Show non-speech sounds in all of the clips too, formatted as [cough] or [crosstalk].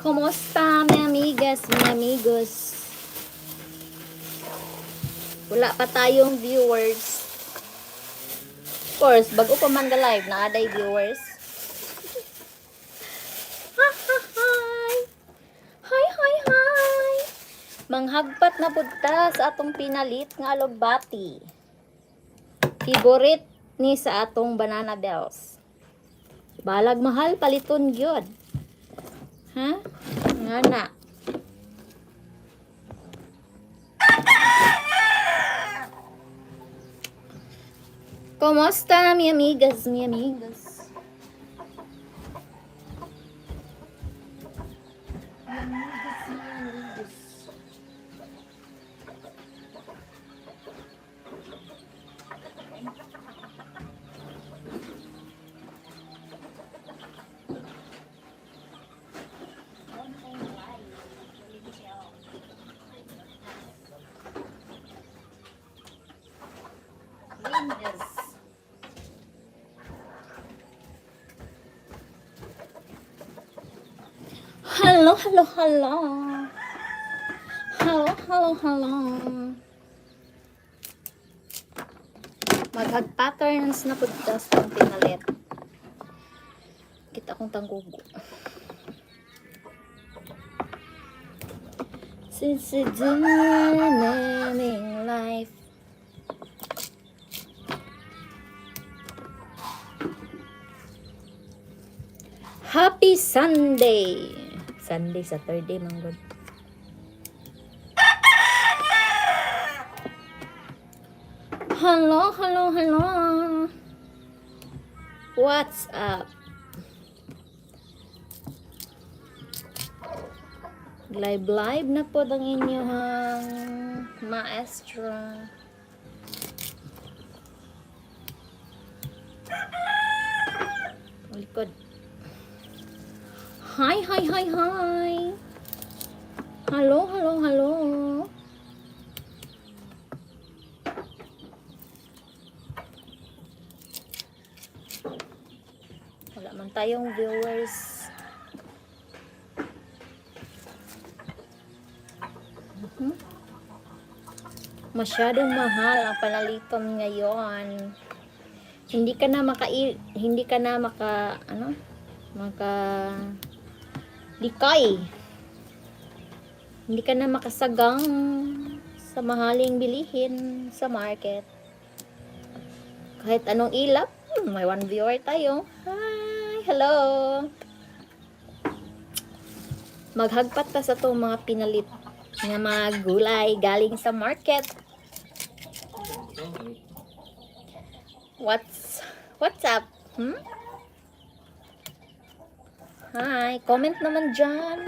Kumusta, mi amigas, mi amigos? Wala pa tayong viewers. Of course, bago pa man ga-live, naaday viewers. Hi! Hi, hi, hi! Manghagpat na budta sa atong pinalit nga alugbati. Favorite ni sa atong banana bells. Balag mahal, paliton gyud. Ha? Nga na. Kumusta, mi amigas, mi amigas? Lindas. Hello, hello, hello. Hello, hello, hello. Maghag patterns na podcast ng pinalit. Kita kong tanggugo. Since the dynamic Happy Sunday! Sunday, Saturday, manggod. Hello, hello, hello. What's up? Live live na po ang inyong maestra. Likod. Hi, hi, hi, hi. Hello, hello, hello. Wala man tayong viewers. Mhm. Masyadong mahal ang panaliton ngayon. Hindi ka na maka hindi ka na maka ano? Maka likay. Hindi ka na makasagang sa mahaling bilihin sa market. Kahit anong ilap, may one viewer tayo. Hi! Hello! Maghagpat ta sa itong mga pinalit nga mga gulay galing sa market. What's what's up? Hmm? Hi, comment naman dyan.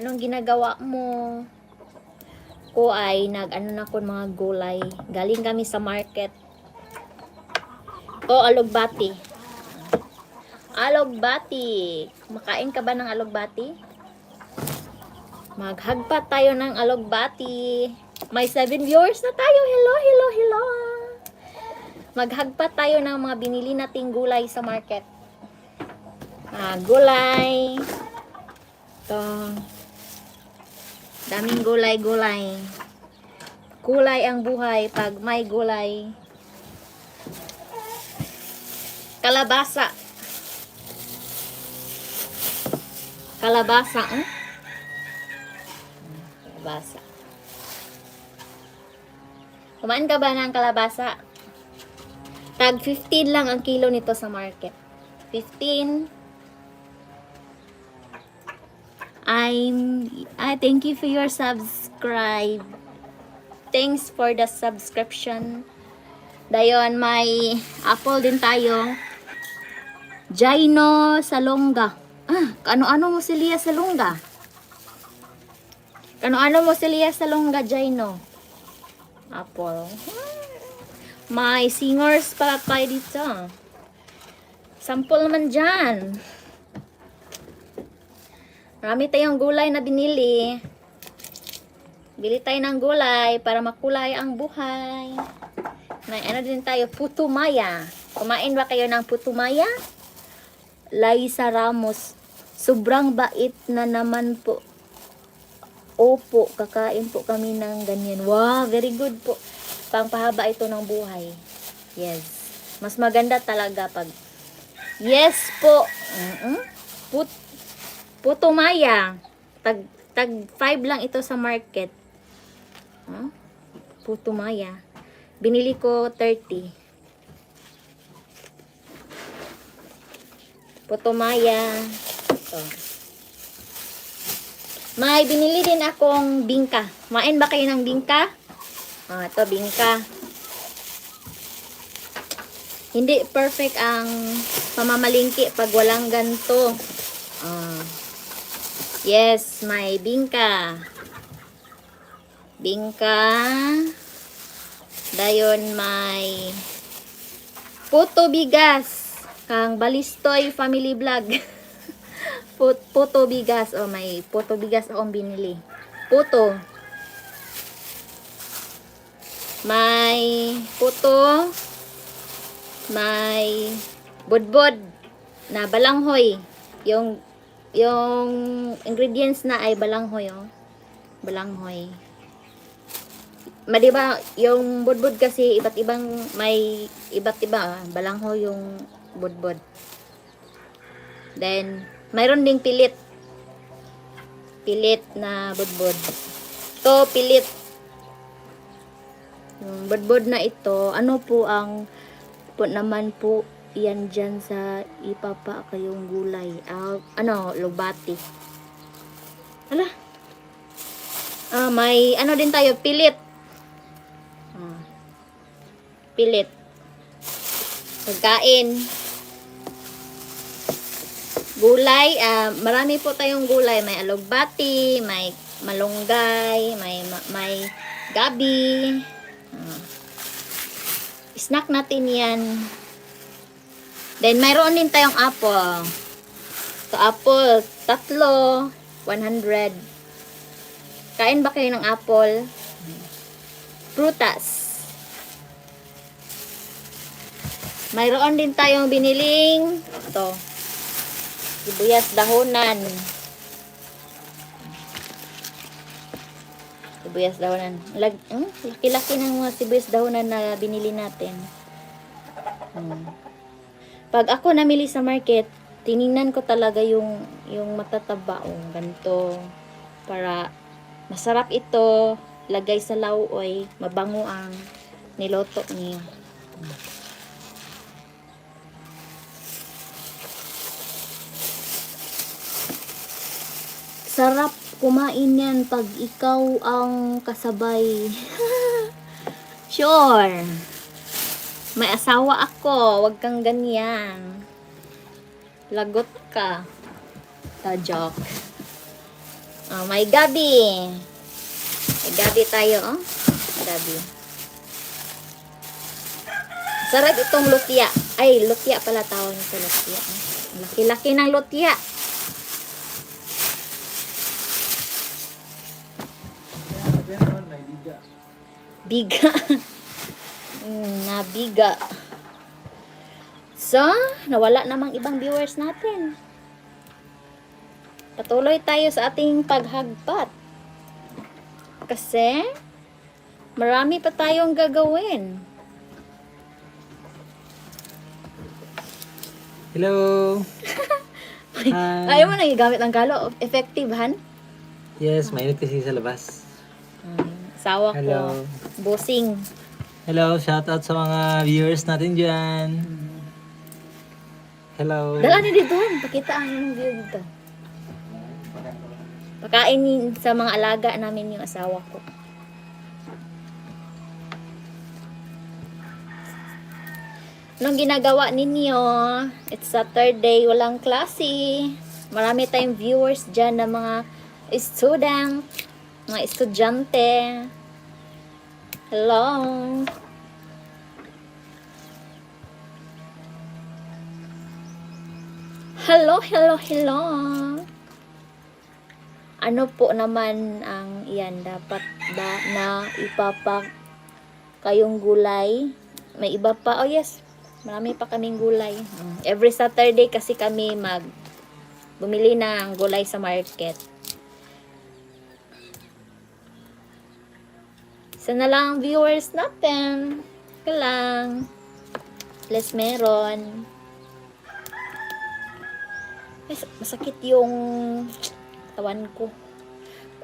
Anong ginagawa mo? Ko ay nag-ano na ko mga gulay. Galing kami sa market. Ko alugbati. Alugbati. Makain ka ba ng alugbati? Maghagpat tayo ng alugbati. May 7 viewers na tayo. Hello, hello, hello. Maghagpat tayo ng mga binili nating gulay sa market. Ah, gulay. Ito. Daming gulay-gulay. Kulay ang buhay pag may gulay. Kalabasa. Kalabasa, eh? Kalabasa. Kumain ka ba ng kalabasa? Tag 15 lang ang kilo nito sa market. 15 I'm I thank you for your subscribe. Thanks for the subscription. Dayon may apple din tayo. Jaino Salonga. Ah, kano-ano mo si Lia Salonga? Kano-ano mo si Lia Salonga, Jaino? Apple. May singers pala tayo dito. Sample naman dyan. Marami tayong gulay na binili. Bili tayo ng gulay para makulay ang buhay. May ano din tayo, putumaya. Kumain ba kayo ng putumaya? Laisa Ramos. Sobrang bait na naman po. Opo, kakain po kami ng ganyan. Wow, very good po. Pangpahaba ito ng buhay. Yes. Mas maganda talaga pag Yes po. Mm-mm. Put Puto Maya. Tag tag 5 lang ito sa market. Huh? Puto Maya. Binili ko 30. Puto Maya. Ito. May binili din akong bingka. Main ba kayo ng bingka? Ah, ito bingka. Hindi perfect ang pamamalingki pag walang ganto. Yes, may bingka. Bingka. Dayon may puto bigas. Kang Balistoy Family Vlog. [laughs] Put, puto bigas. Oh, may puto bigas akong binili. Puto. May puto. May budbod na balanghoy. Yung yung ingredients na ay balanghoy, oh. Balanghoy. Ma, di ba, yung budbud kasi iba't ibang may iba't iba, ah. balanghoy yung budbud. Then, mayroon ding pilit. Pilit na budbud. To pilit. Yung budbud na ito, ano po ang po naman po yan dyan sa ipapa kayong gulay. Ah, ano, lubati. Hala. Ah, may ano din tayo, pilit. Ah. Pilit. Pagkain. Gulay, ah, marami po tayong gulay. May alugbati, may malunggay, may ma- may gabi. Ah. Snack natin yan. Then, mayroon din tayong apple. So, apple, tatlo, 100. Kain ba kayo ng apple? Prutas. Mayroon din tayong biniling ito. Sibuyas dahonan. Sibuyas dahonan. Lag, hmm, laki-laki ng mga sibuyas dahonan na binili natin. Hmm. Pag ako namili sa market, tiningnan ko talaga yung yung matataba. Oh, ganito. Para masarap ito. Lagay sa lauoy mabango ang niloto niyo sarap kumain yan pag ikaw ang kasabay. [laughs] Sure may asawa ako, wag kang ganyan. Lagot ka. Ta joke. Oh, may gabi. May gabi tayo, oh. Gabi. Sarap itong lutya. Ay, lutya pala tawag nito lutya. Laki-laki ng lutya. Biga. [laughs] Nabiga. So, nawala namang ibang viewers natin. Patuloy tayo sa ating paghagpat. Kasi, marami pa tayong gagawin. Hello! [laughs] Hi! Ayaw mo nang igamit ang galo. Effective, han? Yes, mainit kasi sa labas. Sawa ko. Hello. Bossing. Hello, shout out sa mga viewers natin dyan. Hello. Dala ni dito, han. Pakita ang view dito. Pakain ni- sa mga alaga namin yung asawa ko. Anong ginagawa ninyo? It's Saturday, walang klase. Marami tayong viewers dyan na mga student, mga estudyante. Hello. Hello, hello, hello. Ano po naman ang iyan dapat ba na ipapak kayong gulay? May iba pa. Oh yes, marami pa kaming gulay. Mm. Every Saturday kasi kami mag bumili ng gulay sa market. Isa na lang ang viewers natin. Ika lang. Less meron. Ay, masakit yung tawan ko.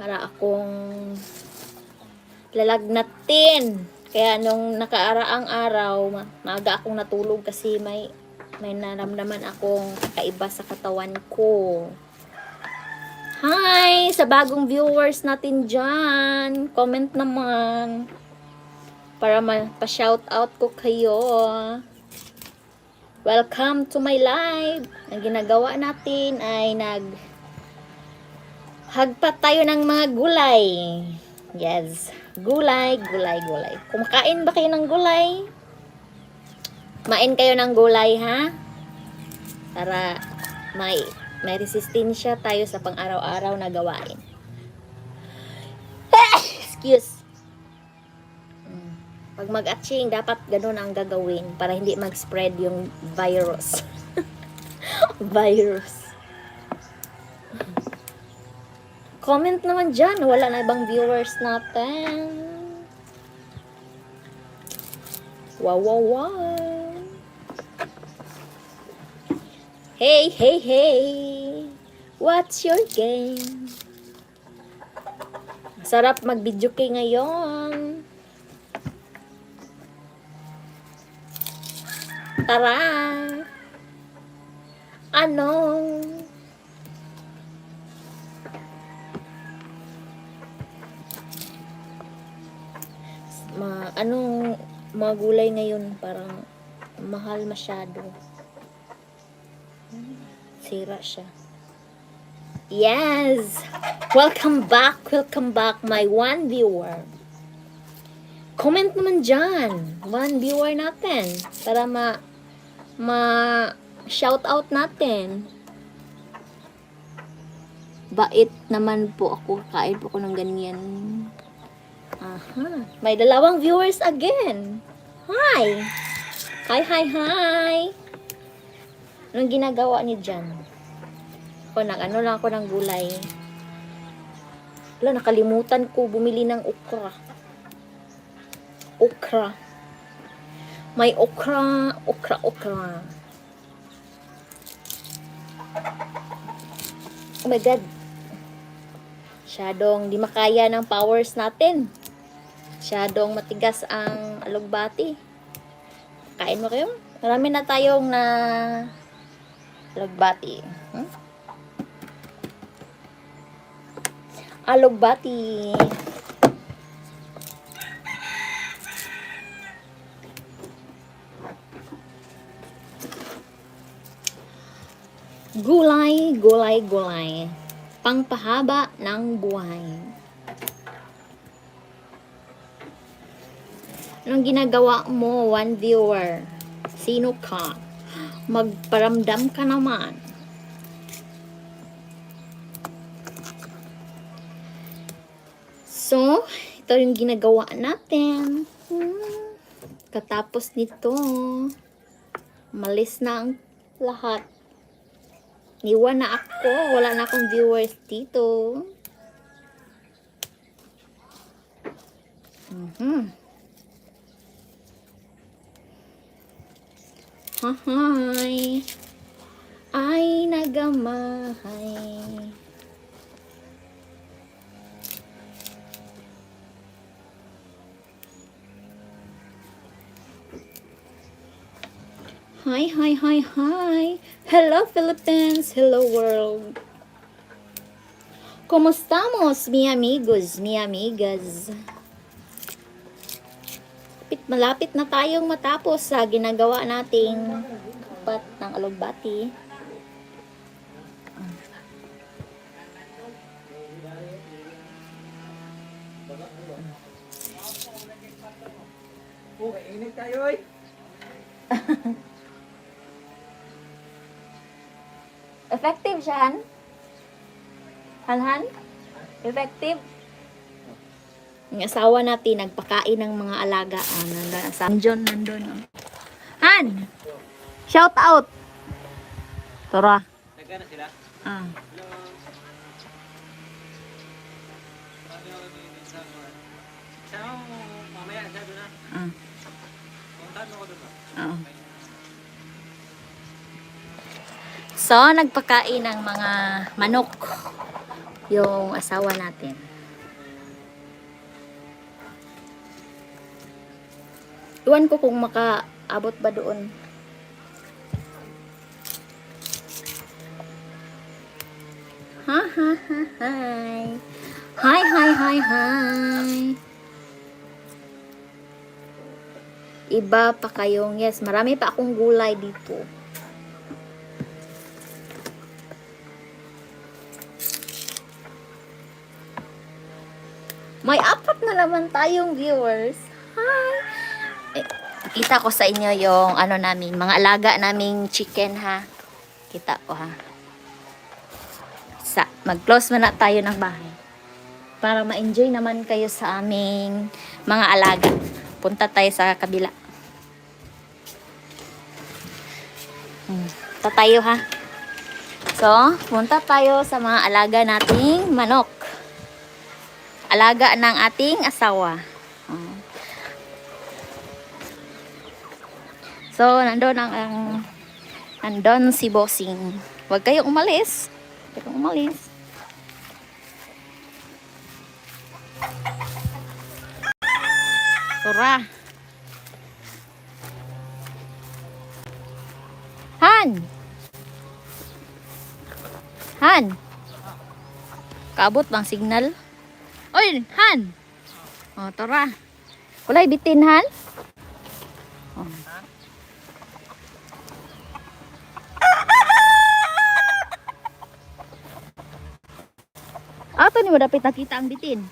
Para akong lalagnatin. Kaya nung nakaaraang araw, ma- maaga akong natulog kasi may may naramdaman akong kakaiba sa katawan ko. Hi! Sa bagong viewers natin dyan. Comment naman. Para ma-shout out ko kayo. Welcome to my live. Ang ginagawa natin ay nag hagpat tayo ng mga gulay. Yes. Gulay, gulay, gulay. Kumakain ba kayo ng gulay? Main kayo ng gulay, ha? Para may may resistensya tayo sa pang-araw-araw na gawain. [laughs] Excuse. Mm. Pag mag-atching, dapat ganun ang gagawin para hindi mag-spread yung virus. [laughs] virus. Comment naman dyan. Wala na ibang viewers natin. Wow, wow, wow. Hey, hey, hey. What's your game? Sarap mag-video kay ngayon. Tara. Ano? Ma anong mga gulay ngayon parang mahal masyado. Sira siya. Yes! Welcome back! Welcome back, my one viewer. Comment naman dyan. One viewer natin. Para ma ma shout out natin. Bait naman po ako. Kain po ako ng ganyan. Aha. May dalawang viewers again. Hi! Hi, hi, hi! Anong ginagawa niyo dyan? Ako, nag, ano lang ako ng gulay. Wala, nakalimutan ko bumili ng okra. Okra. May okra, okra, okra. Oh my God. Masyadong di makaya ng powers natin. Masyadong matigas ang alugbati. Kain mo kayo? Marami na tayong na alugbati. Hmm? Alugbati. Gulay, gulay, gulay. Pangpahaba ng buhay. Anong ginagawa mo, one viewer? Sino ka? Magparamdam ka naman. So, ito yung ginagawa natin. Katapos nito, malis na ang lahat. Niwan na ako. Wala na akong viewers dito. Mhm. Hahay. Ay, nagamahay. Hi, hi, hi, hi. Hello, Philippines. Hello, world. ¿Cómo estamos, mi amigos, mi amigas? Malapit, na tayong matapos sa ginagawa nating pat ng alugbati. Oh, init tayo eh. Effective siya, Han? Effective? Yung asawa natin, nagpakain ng mga alaga. Ah, nandun, sa John, nandun. Oh. Han! Shout out! Tara. Nagkana sila? Ah. Ah. Doon. Oo. So, nagpakain ng mga manok yung asawa natin. Iwan ko kung makaabot ba doon. Ha ha ha hi. Hi hi hi hi. Iba pa kayong, yes, marami pa akong gulay dito. May apat na naman tayong viewers. Hi! Eh, kita ko sa inyo yung ano namin, mga alaga naming chicken ha. Kita ko ha. Sa, mag-close muna tayo ng bahay. Para ma-enjoy naman kayo sa aming mga alaga. Punta tayo sa kabila. Hmm. Punta tayo ha. So, punta tayo sa mga alaga nating manok. Alaga ng ating asawa. So, nandun ang, ang nandun si Bossing. Huwag kayong umalis. Huwag kayong umalis. Tura. Han! Han! Kaabot bang signal? Oy, Han! O, tara. Kulay bitin, Han? madapit nakita ang bitin.